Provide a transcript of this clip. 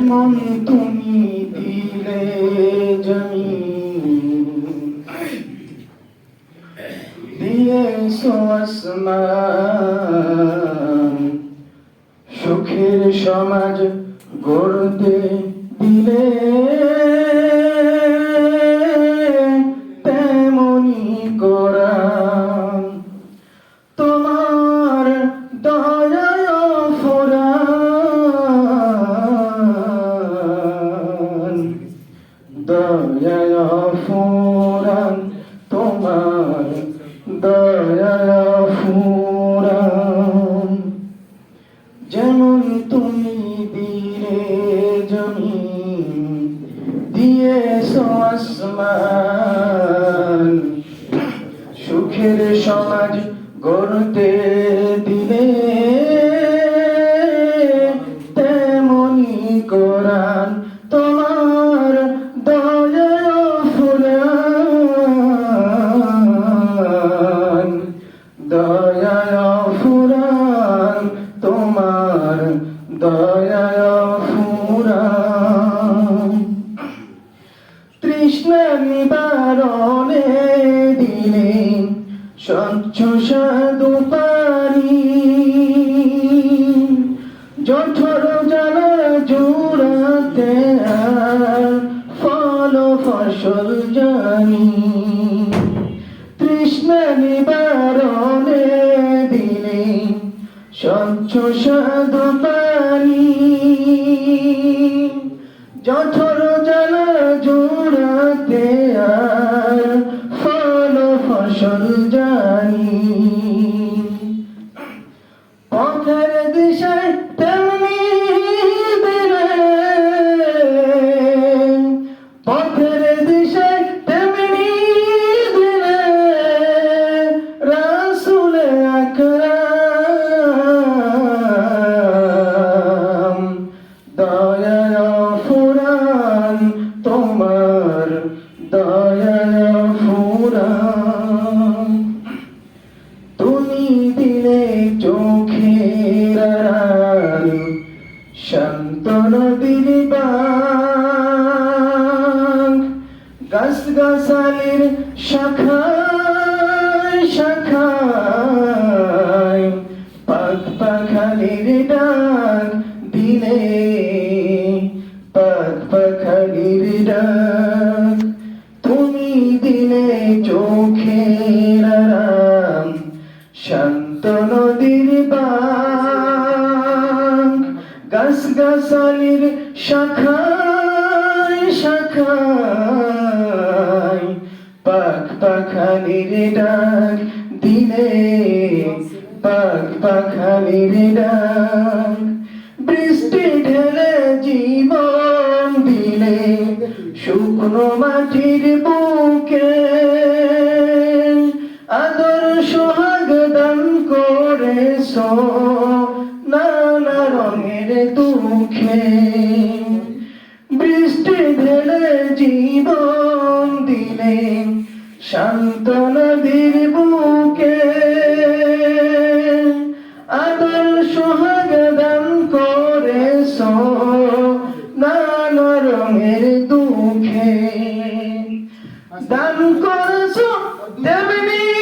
যেমন তুমি দিলে জমি। দিয়েছ সুখের সমাজ গড়তে দয়ায় ফুরান তোমার দয়ায় ফুরান। যেমন তুমি দিলে জমি দিয়েছ আসমান। সুখের সমাজ গড়তে ফুরান তৃষ্ণা নিবারণে দিলে স্বচ্ছ সাধু পানি। জঠর জ্বালা জোড়াতে ফল ফসল জানি। তৃষ্ণা নিবারণে দিলে স্বচ্ছ সাধু পানি। জঠর জ্বালা জোড়াতে আর ফল ফসল শান্ত নদীর গাছ গাছালির শাখা শাখায় শাখায় পাখ পাখালির ডাক দিলে। পাখ পাখালির ডাক বৃষ্টি ঢেলে জীবন দিলে। শুকনো মাটির বুকে আদর সোহাগ দান করেছ, নানা রঙের দুঃখে। জীবন দিলেন শান্ত নদীর বুকে। আদর সোহাগ দান করে সো নান রঙের দুঃখে। দান করছ তেমনি